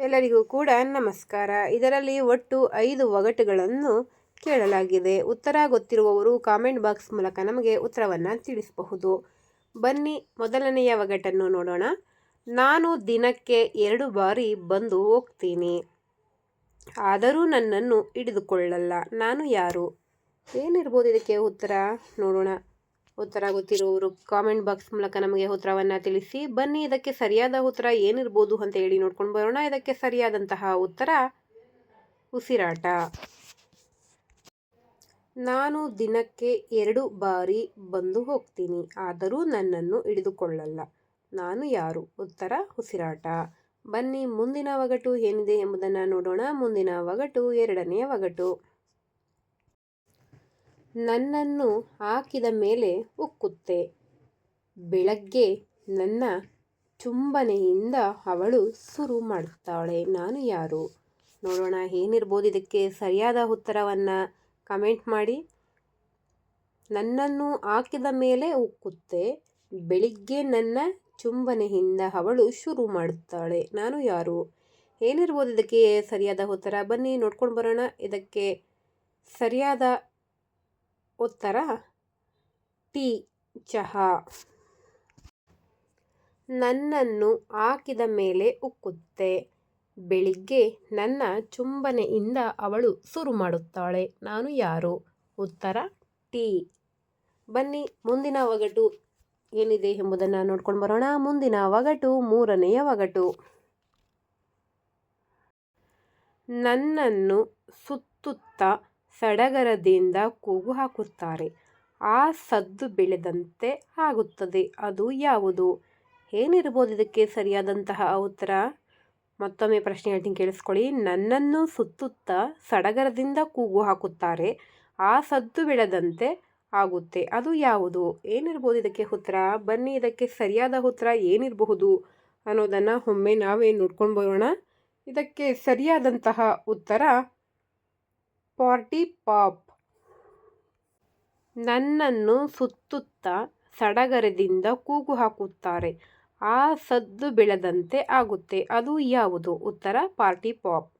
ಎಲ್ಲರಿಗೂ ಕೂಡ ನಮಸ್ಕಾರ. ಇದರಲ್ಲಿ ಒಟ್ಟು ಐದು ಒಗಟುಗಳನ್ನು ಕೇಳಲಾಗಿದೆ. ಉತ್ತರ ಗೊತ್ತಿರುವವರು ಕಾಮೆಂಟ್ ಬಾಕ್ಸ್ ಮೂಲಕ ನಮಗೆ ಉತ್ತರವನ್ನು ತಿಳಿಸಬಹುದು. ಬನ್ನಿ ಮೊದಲನೆಯ ಒಗಟನ್ನು ನೋಡೋಣ. ನಾನು ದಿನಕ್ಕೆ ಎರಡು ಬಾರಿ ಬಂದು ಹೋಗ್ತೀನಿ. ಆದರೂ ನನ್ನನ್ನು ಹಿಡಿದುಕೊಳ್ಳಲ್ಲ. ನಾನು ಯಾರು? ಏನಿರ್ಬೋದು ಇದಕ್ಕೆ ಉತ್ತರ? ನೋಡೋಣ. ಉತ್ತರ ಗೊತ್ತಿರುವವರು ಕಾಮೆಂಟ್ ಬಾಕ್ಸ್ ಮೂಲಕ ನಮಗೆ ಉತ್ತರವನ್ನು ತಿಳಿಸಿ. ಬನ್ನಿ, ಇದಕ್ಕೆ ಸರಿಯಾದ ಉತ್ತರ ಏನಿರ್ಬೋದು ಅಂತ ಹೇಳಿ ನೋಡ್ಕೊಂಡು ಬರೋಣ. ಇದಕ್ಕೆ ಸರಿಯಾದಂತಹ ಉತ್ತರ ಉಸಿರಾಟ. ನಾನು ದಿನಕ್ಕೆ ಎರಡು ಬಾರಿ ಬಂದು ಹೋಗ್ತೀನಿ, ಆದರೂ ನನ್ನನ್ನು ಹಿಡಿದುಕೊಳ್ಳಲ್ಲ. ನಾನು ಯಾರು? ಉತ್ತರ ಉಸಿರಾಟ. ಬನ್ನಿ, ಮುಂದಿನ ಒಗಟು ಏನಿದೆ ಎಂಬುದನ್ನು ನೋಡೋಣ. ಮುಂದಿನ ಒಗಟು ಎರಡನೆಯ ಒಗಟು ನನ್ನನ್ನು ಹಾಕಿದ ಮೇಲೆ ಉಕ್ಕುತ್ತೆ. ಬೆಳಗ್ಗೆ ನನ್ನ ಚುಂಬನೆಯಿಂದ ಅವಳು ಶುರು ಮಾಡುತ್ತಾಳೆ. ನಾನು ಯಾರು? ನೋಡೋಣ, ಏನಿರ್ಬೋದು ಇದಕ್ಕೆ ಸರಿಯಾದ ಉತ್ತರವನ್ನು ಕಮೆಂಟ್ ಮಾಡಿ. ನನ್ನನ್ನು ಹಾಕಿದ ಮೇಲೆ ಉಕ್ಕುತ್ತೆ. ಬೆಳಿಗ್ಗೆ ನನ್ನ ಚುಂಬನೆಯಿಂದ ಅವಳು ಶುರು ಮಾಡುತ್ತಾಳೆ. ನಾನು ಯಾರು? ಏನಿರ್ಬೋದು ಇದಕ್ಕೆ ಸರಿಯಾದ ಉತ್ತರ? ಬನ್ನಿ, ನೋಡ್ಕೊಂಡು ಬರೋಣ. ಇದಕ್ಕೆ ಸರಿಯಾದ ಉತ್ತರ, ಟೀ. ಚಹಾ. ನನ್ನನ್ನು ಹಾಕಿದ ಮೇಲೆ ಉಕ್ಕುತ್ತೆ. ಬೆಳಿಗ್ಗೆ ನನ್ನ ಚುಂಬನೆಯಿಂದ ಅವಳು ಶುರು ಮಾಡುತ್ತಾಳೆ. ನಾನು ಯಾರು? ಉತ್ತರ, ಟೀ. ಬನ್ನಿ, ಮುಂದಿನ ಒಗಟು ಏನಿದೆ ಎಂಬುದನ್ನು ನೋಡ್ಕೊಂಡು ಬರೋಣ. ಮುಂದಿನ ಒಗಟು ಮೂರನೆಯ ಒಗಟು ನನ್ನನ್ನು ಸುತ್ತುತ್ತಾ ಸಡಗರದಿಂದ ಕೂಗು ಹಾಕುತ್ತಾರೆ. ಆ ಸದ್ದು ಬೆಳೆದಂತೆ ಆಗುತ್ತದೆ. ಅದು ಯಾವುದು? ಏನಿರ್ಬೋದು ಇದಕ್ಕೆ ಸರಿಯಾದಂತಹ ಉತ್ತರ? ಮತ್ತೊಮ್ಮೆ ಪ್ರಶ್ನೆ ಹೇಳ್ತೀನಿ, ಕೇಳಿಸ್ಕೊಳ್ಳಿ. ನನ್ನನ್ನು ಸುತ್ತುತ್ತ ಸಡಗರದಿಂದ ಕೂಗು ಹಾಕುತ್ತಾರೆ. ಆ ಸದ್ದು ಬೆಳೆದಂತೆ ಆಗುತ್ತೆ. ಅದು ಯಾವುದು? ಏನಿರ್ಬೋದು ಇದಕ್ಕೆ ಉತ್ತರ? ಬನ್ನಿ, ಇದಕ್ಕೆ ಸರಿಯಾದ ಉತ್ತರ ಏನಿರಬಹುದು ಅನ್ನೋದನ್ನು ಒಮ್ಮೆ ನಾವೇ ನೋಡ್ಕೊಂಡು ಬರೋಣ. ಇದಕ್ಕೆ ಸರಿಯಾದಂತಹ ಉತ್ತರ ಪಾರ್ಟಿ ಪಾಪ್. ನನ್ನನ್ನು ಸುತ್ತುತ್ತಾ ಸಡಗರದಿಂದ ಕೂಗು ಹಾಕುತ್ತಾರೆ. ಆ ಸದ್ದು ಬೆಳೆದಂತೆ ಆಗುತ್ತೆ. ಅದು ಯಾವುದು? ಉತ್ತರ, ಪಾರ್ಟಿ ಪಾಪ್.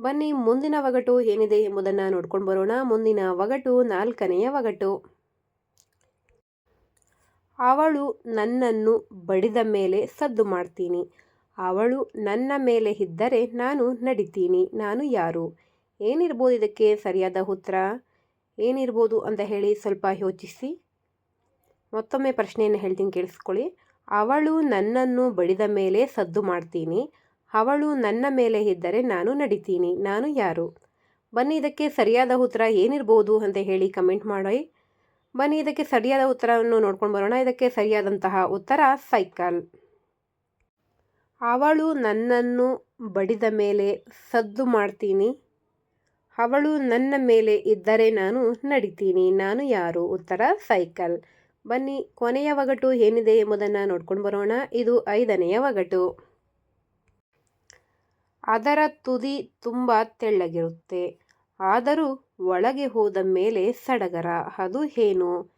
ಬನ್ನಿ, ಮುಂದಿನ ಒಗಟು ಏನಿದೆ ಎಂಬುದನ್ನು ನೋಡ್ಕೊಂಡು ಬರೋಣ. ಮುಂದಿನ ಒಗಟು ನಾಲ್ಕನೆಯ ಒಗಟು ಅವಳು ನನ್ನನ್ನು ಬಡಿದ ಮೇಲೆ ಸದ್ದು ಮಾಡ್ತೀನಿ. ಅವಳು ನನ್ನ ಮೇಲೆ ಇದ್ದರೆ ನಾನು ನಡಿತೀನಿ. ನಾನು ಯಾರು? ಏನಿರ್ಬೋದು ಇದಕ್ಕೆ ಸರಿಯಾದ ಉತ್ತರ? ಏನಿರ್ಬೋದು ಅಂತ ಹೇಳಿ ಸ್ವಲ್ಪ ಯೋಚಿಸಿ. ಮತ್ತೊಮ್ಮೆ ಪ್ರಶ್ನೆಯನ್ನು ಹೇಳ್ತೀನಿ, ಕೇಳಿಸ್ಕೊಳ್ಳಿ. ಅವಳು ನನ್ನನ್ನು ಬಡಿದ ಮೇಲೆ ಸದ್ದು ಮಾಡ್ತೀನಿ. ಅವಳು ನನ್ನ ಮೇಲೆ ಇದ್ದರೆ ನಾನು ನಡಿತೀನಿ. ನಾನು ಯಾರು? ಬನ್ನಿ, ಇದಕ್ಕೆ ಸರಿಯಾದ ಉತ್ತರ ಏನಿರ್ಬೋದು ಅಂತ ಹೇಳಿ ಕಮೆಂಟ್ ಮಾಡಿ. ಬನ್ನಿ, ಇದಕ್ಕೆ ಸರಿಯಾದ ಉತ್ತರವನ್ನು ನೋಡ್ಕೊಂಡು ಬರೋಣ. ಇದಕ್ಕೆ ಸರಿಯಾದಂತಹ ಉತ್ತರ, ಸೈಕಲ್. ಅವಳು ನನ್ನನ್ನು ಬಡಿದ ಮೇಲೆ ಸದ್ದು ಮಾಡ್ತೀನಿ. ಅವಳು ನನ್ನ ಮೇಲೆ ಇದ್ದರೆ ನಾನು ನಡಿತೀನಿ, ನಾನು ಯಾರು? ಉತ್ತರ, ಸೈಕಲ್. ಬನ್ನಿ, ಕೊನೆಯ ಒಗಟು ಏನಿದೆ ಎಂಬುದನ್ನು ನೋಡ್ಕೊಂಡು ಬರೋಣ. ಇದು ಐದನೆಯ ಒಗಟು. ಅದರ ತುದಿ ತುಂಬ ತೆಳ್ಳಗಿರುತ್ತೆ. ಆದರೂ ಒಳಗೆ ಹೋದ ಮೇಲೆ ಸಡಗರ. ಅದು ಏನು?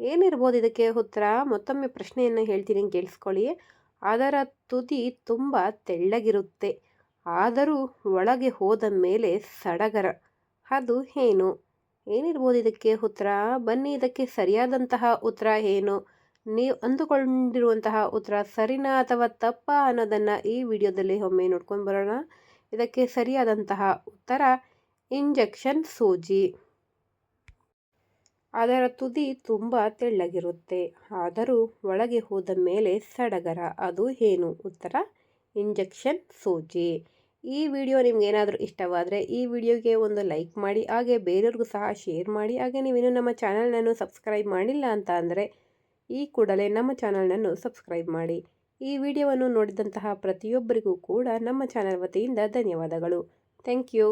ಏನಿರ್ಬೋದು ಇದಕ್ಕೆ ಉತ್ತರ? ಮತ್ತೊಮ್ಮೆ ಪ್ರಶ್ನೆಯನ್ನು ಹೇಳ್ತೀನಿ ಕೇಳಿಸ್ಕೊಳ್ಳಿ. ಅದರ ತುದಿ ತುಂಬ ತೆಳ್ಳಗಿರುತ್ತೆ. ಆದರೂ ಒಳಗೆ ಹೋದ ಮೇಲೆ ಸಡಗರ. ಅದು ಏನು? ಏನಿರ್ಬೋದು ಇದಕ್ಕೆ ಉತ್ತರ? ಬನ್ನಿ, ಇದಕ್ಕೆ ಸರಿಯಾದಂತಹ ಉತ್ತರ ಏನು? ನೀವು ಅಂದುಕೊಂಡಿರುವಂತಹ ಉತ್ತರ ಸರಿನಾ ಅಥವಾ ತಪ್ಪ ಅನ್ನೋದನ್ನು ಈ ವಿಡಿಯೋದಲ್ಲಿ ಒಮ್ಮೆ ನೋಡ್ಕೊಂಡು ಬರೋಣ. ಇದಕ್ಕೆ ಸರಿಯಾದಂತಹ ಉತ್ತರ, ಇಂಜೆಕ್ಷನ್ ಸೂಜಿ. ಅದರ ತುದಿ ತುಂಬ ತೆಳ್ಳಗಿರುತ್ತೆ. ಆದರೂ ಒಳಗೆ ಹೋದ ಮೇಲೆ ಸಡಗರ. ಅದು ಏನು ಉತ್ತರ? ಇಂಜೆಕ್ಷನ್ ಸೂಜಿ. ಈ ವಿಡಿಯೋ ನಿಮ್ಗೆ ಏನಾದರೂ ಇಷ್ಟವಾದರೆ ಈ ವಿಡಿಯೋಗೆ ಒಂದು ಲೈಕ್ ಮಾಡಿ, ಹಾಗೆ ಬೇರೆಯವ್ರಿಗೂ ಸಹ ಶೇರ್ ಮಾಡಿ, ಹಾಗೆ ನೀವೇನು ನಮ್ಮ ಚಾನಲ್ನನ್ನು ಸಬ್ಸ್ಕ್ರೈಬ್ ಮಾಡಿಲ್ಲ ಅಂತ ಅಂದರೆ ಈ ಕೂಡಲೇ ನಮ್ಮ ಚಾನಲ್ನನ್ನು ಸಬ್ಸ್ಕ್ರೈಬ್ ಮಾಡಿ. ಈ ವಿಡಿಯೋವನ್ನು ನೋಡಿದಂತಹ ಪ್ರತಿಯೊಬ್ಬರಿಗೂ ಕೂಡ ನಮ್ಮ ಚಾನಲ್ ವತಿಯಿಂದ ಧನ್ಯವಾದಗಳು. Thank you.